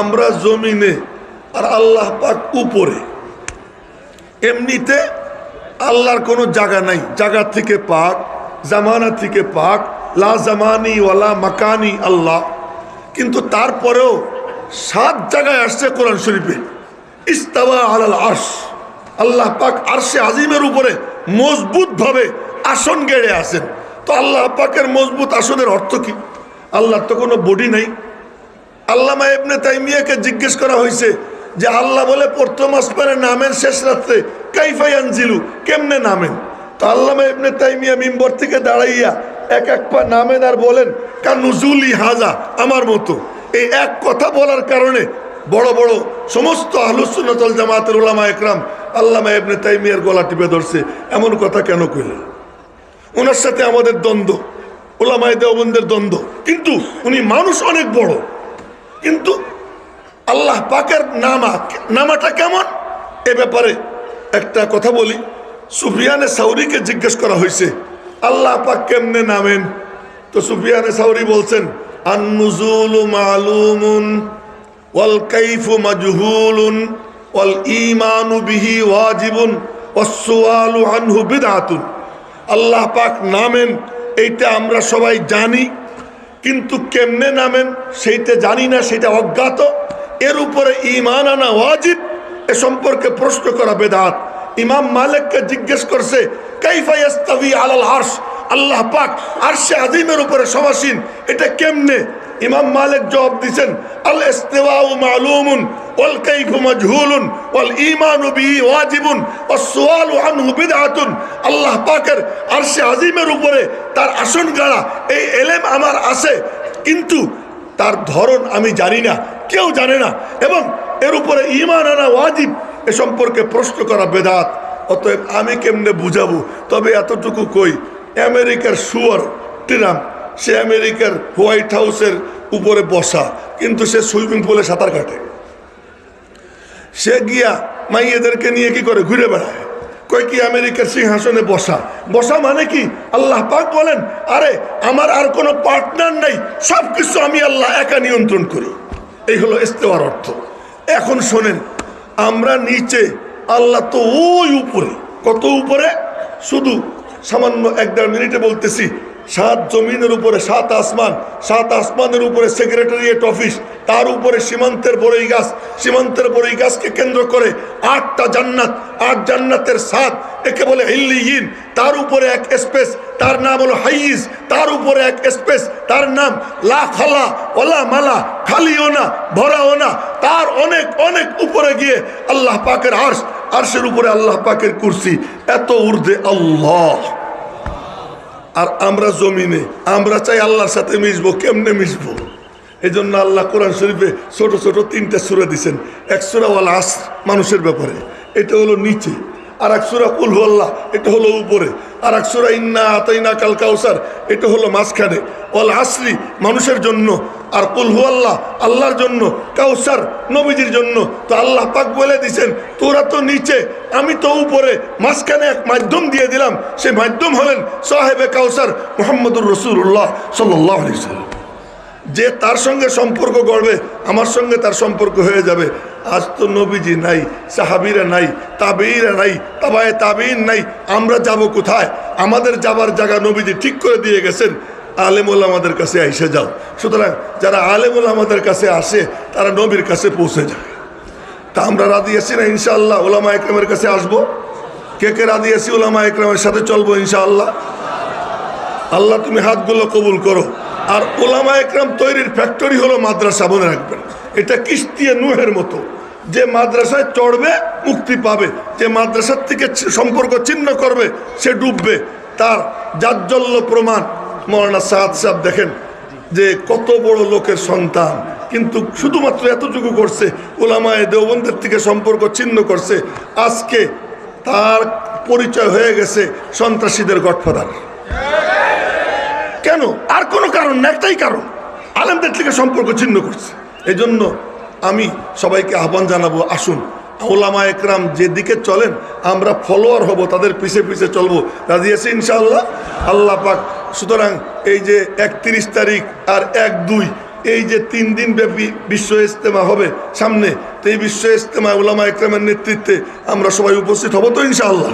আমরা জমিনে আর আল্লাহ পাক উপরে। এমনিতে আল্লাহর কোনো জায়গা নাই। জায়গা থেকে পাক, জামানা থেকে পাক, লা জামানি ওয়ালা মাকানি আল্লাহ। কিন্তু তারপরেও সাত জায়গায় আসছে কোরআন শরীফে। ইস্তাওয়া আলাল আরশ। আল্লাহ পাক আরশে আজিমের উপরে মজবুতভাবে আসন গেড়ে আসেন তো আল্লাহ পাকের মজবুত আসনের অর্থ কি? আল্লাহর তো কোনো বডি নাই। আল্লামা ইবনে তাইমিয়াকে জিজ্ঞেস করা হয়েছে যে আল্লাহ বলে, প্রথম আসমানে নামেন, শেষ রাত্রে কাইফাই আনজিলু কেমনে নামেন? তো আল্লামা ইবনে তাইমিয়া মিম্বর থেকে দাঁড়াইয়া এক এক পা নামেন আর বলেন কানুজুলি হাজা, আমার মতো। এই এক কথা বলার কারণে বড় বড় সমস্ত আহলুসুন্নতল জামাতের ওলামা একরাম আল্লামা ইবনে তাইমিয়ার গলা টিপে ধরছে, এমন কথা কেন কইলেন? ওনার সাথে আমাদের দ্বন্দ্ব ওলামায় দেওবন্দের দ্বন্দ্ব। কিন্তু উনি মানুষ অনেক বড়। কিন্তু আল্লাহ পাকের নামা, নামাটা কেমন? এ ব্যাপারে একটা কথা বলি। সুফিয়ানে সাউরিকে জিজ্ঞেস করা হয়েছে, আল্লাহ পাক কেমনে নামেন? তো সুফিয়ানে সাউরি বলছেন মালুমুন, ওয়াল কাইফু মাজহুলুন, ওয়াল বিহি ওয়াজিবুন আনহু আল্লাহ পাক নামেন, এইটা আমরা সবাই জানি। কিন্তু কেমনে নামেন, সেইটা জানি না সেটা অজ্ঞাত। এর উপরে ইমান আনা ওয়াজিব, এ সম্পর্কে প্রশ্ন করা বেদাত। ইমাম মালিককে জিজ্ঞেস করছে কাইফাইস্তাবি আলাল আরশ? আল্লাহ পাক আরশে আজিমের উপরে সমাসীন। এটা কেমনে? ইমাম মালিক জবাব দিচ্ছেন আল ইস্তিওয়াউ মালুমুন ওয়াজিবুন আজিমের উপরে তার আসন এই এলেম আমার আছে, কিন্তু তার ধরন আমি জানি না, কেউ জানে না। এবং এর উপরে ইমান আনা ওয়াজিব, এ সম্পর্কে প্রশ্ন করা বেদাত, অতএব আমি কেমনে বুঝাবো? তবে এতটুকু কই, আমেরিকার সুয়ার টিরাম সে আমেরিকার হোয়াইট হাউসের উপরে বসা, কিন্তু সে সুইমিং পুলে সাঁতার কাটে। সে গিয়া মাইয়েদেরকে নিয়ে কি করে ঘুরে বেড়ায়? কয় কি, আমেরিকার সিংহাসনে বসা। বসা মানে কি? আল্লাহ পাক বলেন, আরে, আমার আর কোনো পার্টনার নাই সব কিছু আমি আল্লাহ একা নিয়ন্ত্রণ করি। এই হলো ইস্তেওয়ার অর্থ। এখন শোনেন, আমরা নিচে, আল্লাহ তো ওই উপরে। কত উপরে? শুধু সামান্য এক দেড় মিনিটে বলতেছি সাত জমিনের উপরে সাত আসমান, সাত আসমানের উপরে সেক্রেটারিয়েট অফিস তার উপরে সীমান্তের বড়ই গাছ, সীমান্তের বড়ই গাছকে কেন্দ্র করে আটটা জান্নাত, আট জান্নাতের সাত, একে বলে হিল্লিয়িন তার উপরে এক স্পেস তার নাম হলো হাইজ, তার উপরে এক স্পেস তার নাম লা খালা, ওলা মালা, খালিও না, ভরাও না, তার অনেক অনেক উপরে গিয়ে আল্লাহ পাকের আর্শ, আর্শের উপরে আল্লাহ পাকের কুরসি, এত ঊর্ধ্বে আল্লাহ। আর আমরা জমিনে, আমরা চাই আল্লাহর সাথে মিশবো, কেমনে মিশবো? এই জন্য আল্লাহ কোরআন শরীফে ছোট ছোট তিনটা সুরা দিচ্ছেন এক সুরা ওয়াল আস মানুষের ব্যাপারে। এটা হলো নিচে। আর এক সুরা কুল আল্লাহ এটা হলো উপরে। আর এক সুরা ইন্না আতাইনা কাল কাউসার, এটা হলো মাঝখানে। ওয়াল আসলি মানুষের জন্য। আর কুল আল্লাহ, আল্লাহর জন্য, কাউসার নবীজির জন্য। তো আল্লাহ পাক বলে দিছেন, তোরা তো নিচে, আমি তো উপরে, মাঝখানে এক মাধ্যম দিয়ে দিলাম। সেই মাধ্যম হলেন সাহেবে কাউসার মোহাম্মদুর রসুল্লাহ সাল্লাহ যে তার সঙ্গে সম্পর্ক গড়বে, আমার সঙ্গে তার সম্পর্ক হয়ে যাবে। আজ তো নবীজি নাই, সাহাবিরা নাই তাবেইরা নাই, তাবায় তাবেইন নাই, আমরা যাব কোথায়? আমাদের যাবার জায়গা নবীজি ঠিক করে দিয়ে গেছেন। আলেমুল আমাদের কাছে এসে যাও। সুতরাং যারা আলেমুল আমাদের কাছে আসে, তারা নবীর কাছে পৌঁছে যায়। তা আমরা রাজি আছি না, ইনশাআল্লাহ? ওলামা একরামের কাছে আসব। কে কে রাজি আছি ওলামা একরামের সাথে চলবো, ইনশাআল্লাহ? আল্লাহ, তুমি হাতগুলো কবুল করো। আর ওলামা একরাম তৈরির ফ্যাক্টরি হলো মাদ্রাসা, মনে রাখবেন। এটা কিস্তিয়ে নুহের মতো। যে মাদ্রাসায় চড়বে, মুক্তি পাবে। যে মাদ্রাসার থেকে সম্পর্ক ছিন্ন করবে, সে ডুববে। তার জাজ্জল্য প্রমাণ মৌলানা সাহাদ সাহেব দেখেন যে কত বড় লোকের সন্তান। কিন্তু শুধুমাত্র এতটুকু করছে ওলামায় দেওবন্দের থেকে সম্পর্ক ছিন্ন করছে। আজকে তার পরিচয় হয়ে গেছে সন্ত্রাসীদের গডফাদার। কেন? আর কোনো কারণ না, একটাই কারণ। আলেমদের থেকে সম্পর্ক ছিন্ন করছে। এই জন্য আমি সবাইকে আহ্বান জানাব, আসুন ওলামা একরাম যেদিকে চলেন, আমরা ফলোয়ার হব, তাদের পিছে পিছে চলবো। রাজি আছে ইনশাআল্লাহ? আল্লাহ পাক সুতরাং এই যে একত্রিশ তারিখ আর এক দুই, এই যে তিন দিন ব্যাপী বিশ্ব ইজতেমা হবে সামনে, তো এই বিশ্ব ইজতেমা উলামা একরামের নেতৃত্বে আমরা সবাই উপস্থিত হব তো ইনশাআল্লাহ।